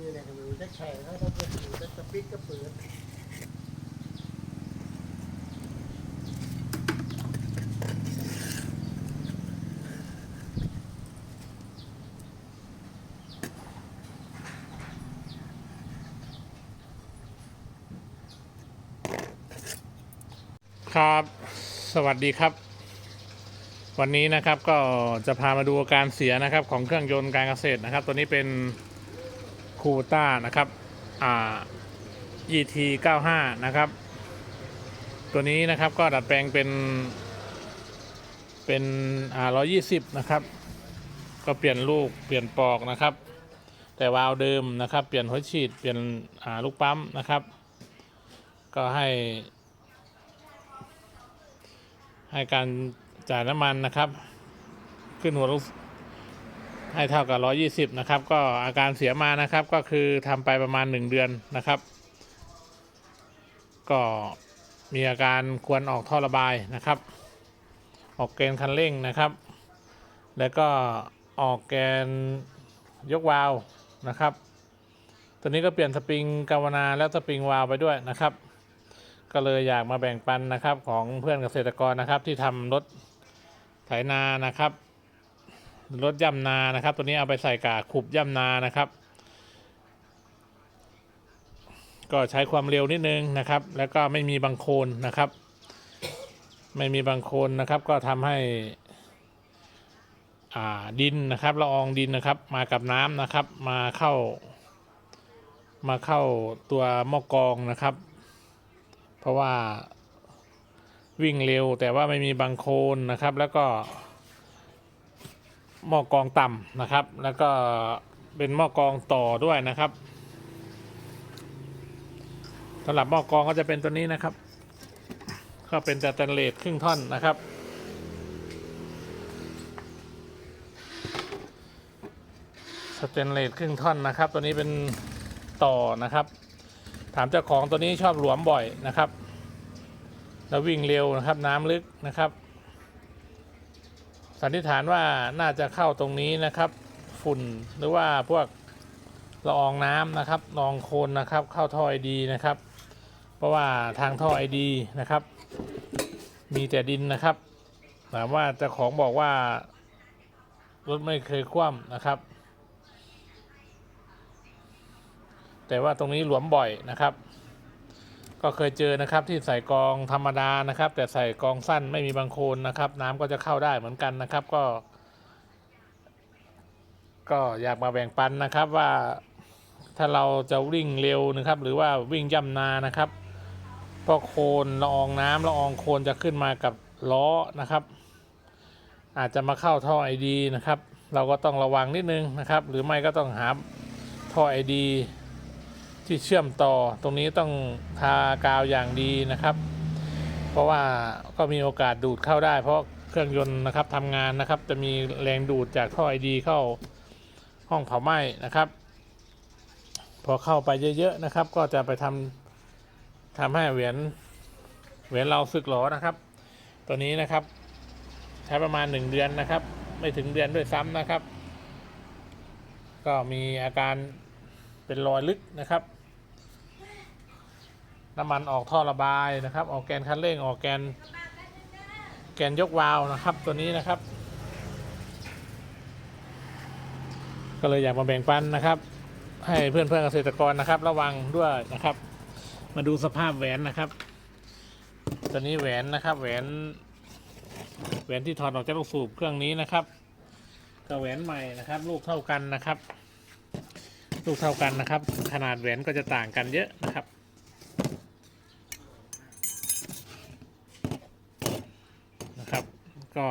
มีอะไรกันไม่รู้จะแฉเขาถ้าเกิดอยู่จะกระปิดกระเปิดครับ สวัสดีครับ วันนี้นะครับก็จะพามาดูอาการเสียนะครับของเครื่องยนต์การเกษตรนะครับ ตัวนี้เป็น คูต้านะครับอ่า ET 95นะครับ ตัวนี้นะครับก็ดัดแปลงเป็น เป็นอ่า120 นะครับ ก็เปลี่ยนลูกเปลี่ยนปอกนะครับ แต่วาล์วเดิมนะครับ เปลี่ยนหัวฉีดเปลี่ยนอ่าลูกปั๊มนะครับ ก็ให้ ให้การจ่ายน้ำมันนะครับ ขึ้นหัวลูก ให้เท่ากับ 120 นะครับ ก็อาการเสียมานะครับ ก็คือทำไปประมาณ 1 เดือนนะครับ ก็มีอาการควรออกท่อระบายนะครับ ออกแกนคันเร่งนะครับ แล้วก็ออกแกนยกวาล์วนะครับ ตัวนี้ก็เปลี่ยนสปริงกาวนาและสปริงวาล์วไปด้วยนะครับ ก็เลยอยากมาแบ่งปันนะครับของเพื่อนเกษตรกรนะครับที่ทำรถไถนานะครับ รถย่ำนานะครับ ตัวนี้เอาไปใส่กาขุบย่ำนานะครับ ก็ใช้ความเร็วนิดนึงนะครับ แล้วก็ไม่มีบังโคลนนะครับ ไม่มีบังโคลนนะครับ ก็ทำให้อ่าดินนะครับละอองดินนะครับ มากับน้ำนะครับ มาเข้า มาเข้าตัวหม้อกรองนะครับ เพราะว่าวิ่งเร็วแต่ว่าไม่มีบังโคลนนะครับ แล้วก็ หม้อกองต่ำนะครับ แล้วก็เป็นหม้อกองต่อด้วยนะครับสำหรับหม้อกองก็จะเป็นตัวนี้นะครับ ก็เป็นสแตนเลสครึ่งท่อนนะครับสแตนเลสครึ่งท่อนนะครับ ตัวนี้เป็นต่อนะครับ ถามเจ้าของตัวนี้ชอบหลวมบ่อยนะครับ แล้ววิ่งเร็วนะครับ น้ำลึกนะครับ สันนิษฐานว่าน่าจะเข้าตรงนี้นะครับ ฝุ่นหรือว่าพวกละอองน้ำนะครับละอองโคลนนะครับ เข้าท่อไอดีนะครับ เพราะว่าทางท่อไอดีนะครับ มีแต่ดินนะครับถามว่าเจ้าของบอกว่ารถไม่เคยคว่ำนะครับ แต่ว่าตรงนี้หลวมบ่อยนะครับ ก็เคยเจอนะครับที่ใส่กองธรรมดานะครับ แต่ใส่กองสั้นไม่มีบางโคนนะครับ น้ำก็จะเข้าได้เหมือนกันนะครับ ก็ ก็อยากมาแบ่งปันนะครับว่าถ้าเราจะวิ่งเร็วนะครับ หรือว่าวิ่งย่ำนานะครับเพราะโคนละอองน้ำละอองโคนจะขึ้นมากับล้อนะครับ อาจจะมาเข้าท่อไอดีนะครับ เราก็ต้องระวังนิดนึงนะครับ หรือไม่ก็ต้องหาท่อไอดี ที่เชื่อมต่อตรงนี้ต้องทากาวอย่างดีนะครับ เพราะว่าก็มีโอกาสดูดเข้าได้ เพราะเครื่องยนต์นะครับทำงานนะครับ จะมีแรงดูดจากท่อไอดีเข้าห้องเผาไหม้นะครับ พอเข้าไปเยอะๆนะครับ ก็จะไปทำทำให้เหวียนเหวียนเราสึกหรอนะครับ ตัวนี้นะครับ ใช้ประมาณ1เดือนนะครับ ไม่ถึงเดือนด้วยซ้ำนะครับ ก็มีอาการเป็นรอยลึกนะครับ น้ำมันออกท่อระบายนะครับ ออกแกนคันเร่งออกแกน แกนยกวาล์วนะครับ ตัวนี้นะครับ ก็เลยอยากมาแบ่งปันนะครับ ให้เพื่อนเพื่อนเกษตรกรนะครับ ระวังด้วยนะครับ มาดูสภาพแหวนนะครับ ตัวนี้แหวนนะครับ แหวนแหวนที่ถอดออกจากลูกสูบเครื่องนี้นะครับกับแหวนใหม่นะครับ ลูกเท่ากันนะครับ ลูกเท่ากันนะครับ ขนาดแหวนก็จะต่างกันเยอะนะครับ ก็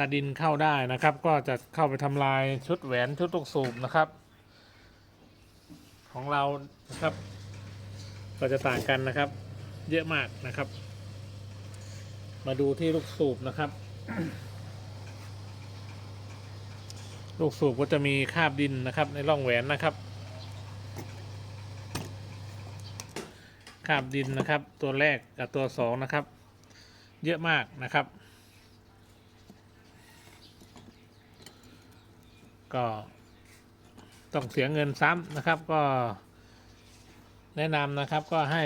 ถ้าดินเข้าได้นะครับ ก็จะเข้าไปทำลายชุดแหวนชุดลูกสูบนะครับ ของเรานะครับ ก็จะต่างกันนะครับ เยอะมากนะครับ มาดูที่ลูกสูบนะครับ ลูกสูบก็จะมีคราบดินนะครับ ในร่องแหวนนะครับคราบดินนะครับ ตัวแรกกับตัวสองนะครับ เยอะมากนะครับ ก็ต้องเสียเงินซ้ำนะครับ ก็แนะนำนะครับก็ให้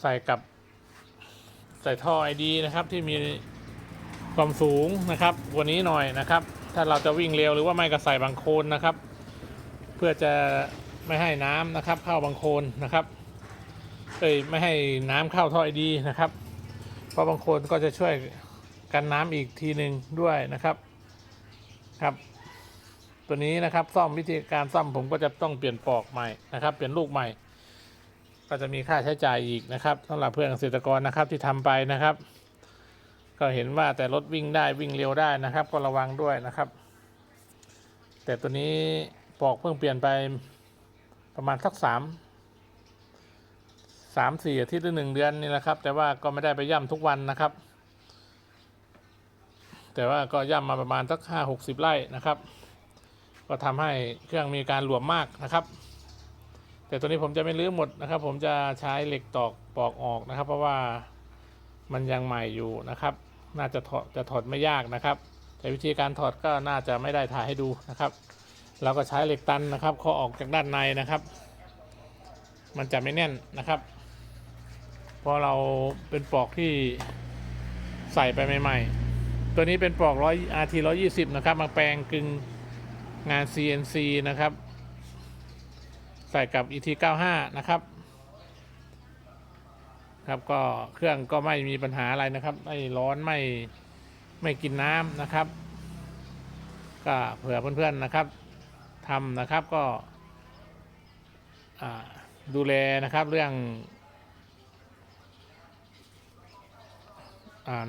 ใส่กับใส่ท่อไอดีนะครับที่มีความสูงนะครับกวันนี้หน่อยนะครับ ถ้าเราจะวิ่งเร็วหรือว่าไม่ก็ใส่บางโคนนะครับ เพื่อจะไม่ให้น้ำนะครับ เข้าบางโคนนะครับเอ้ยไม่ให้น้ำเข้าท่อไอดีนะครับ เพราะบางโคนก็จะช่วยกันน้ำอีกทีหนึ่งด้วยนะครับ ครับ ตัวนี้นะครับซ่อมวิธีการซ่อมผมก็จะต้องเปลี่ยนปลอกใหม่นะครับ เปลี่ยนลูกใหม่ ก็จะมีค่าใช้จ่ายอีกนะครับสำหรับเพื่อนเกษตรกรนะครับที่ทำไปนะครับ ก็เห็นว่าแต่รถวิ่งได้วิ่งเร็วได้นะครับ ก็ระวังด้วยนะครับ แต่ตัวนี้ปลอกเพิ่งเปลี่ยนไปประมาณสักสามสามสี่อาทิตย์หรือหนึ่งเดือนนี่แหละครับ แต่ว่าก็ไม่ได้ไปย่ำทุกวันนะครับ แต่ว่าก็ย่ำมาประมาณสักห้าหกสิบไร่นะครับ ก็ทำให้เครื่องมีการหลวมมากนะครับ แต่ตัวนี้ผมจะไม่ลื้อหมดนะครับ ผมจะใช้เหล็กตอกปอกออกนะครับ เพราะว่ามันยังใหม่อยู่นะครับ น่าจะถอดจะถอดไม่ยากนะครับ แต่วิธีการถอดก็น่าจะไม่ได้ถ่ายให้ดูนะครับ เราก็ใช้เหล็กตันนะครับเคาะออกจากด้านในนะครับ มันจะไม่แน่นนะครับเพราะเราเป็นปลอกที่ใส่ไปใหม่ ๆ ตัวนี้เป็นปลอกร้อย RT 120 นะครับ มาแปลงกึ่งงาน CNC นะครับ ใส่กับ ET 95 นะครับ ครับก็เครื่องก็ไม่มีปัญหาอะไรนะครับ ไม่ร้อนไม่ไม่กินน้ำนะครับ ก็เผื่อเพื่อนๆนะครับทำนะครับก็ดูแลนะครับเรื่อง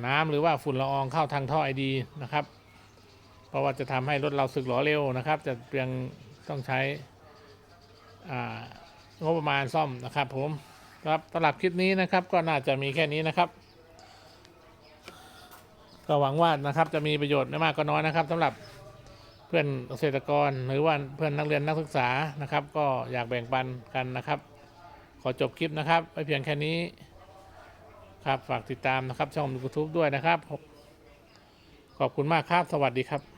น้ำหรือว่าฝุ่นละอองเข้าทางท่อไอดีนะครับ เพราะว่าจะทำให้รถเราสึกหรอเร็วนะครับ จะเพียงต้องใช้งบประมาณซ่อมนะครับผมครับสำหรับคลิปนี้นะครับก็น่าจะมีแค่นี้นะครับ ก็หวังว่านะครับจะมีประโยชน์ไม่มากก็น้อยนะครับสำหรับเพื่อนเกษตรกรหรือว่าเพื่อนนักเรียนนักศึกษานะครับ ก็อยากแบ่งปันกันนะครับ ขอจบคลิปนะครับไว้เพียงแค่นี้ ครับ ฝากติดตามนะครับ ช่องยูทูบด้วยนะครับ ขอบคุณมากครับ สวัสดีครับ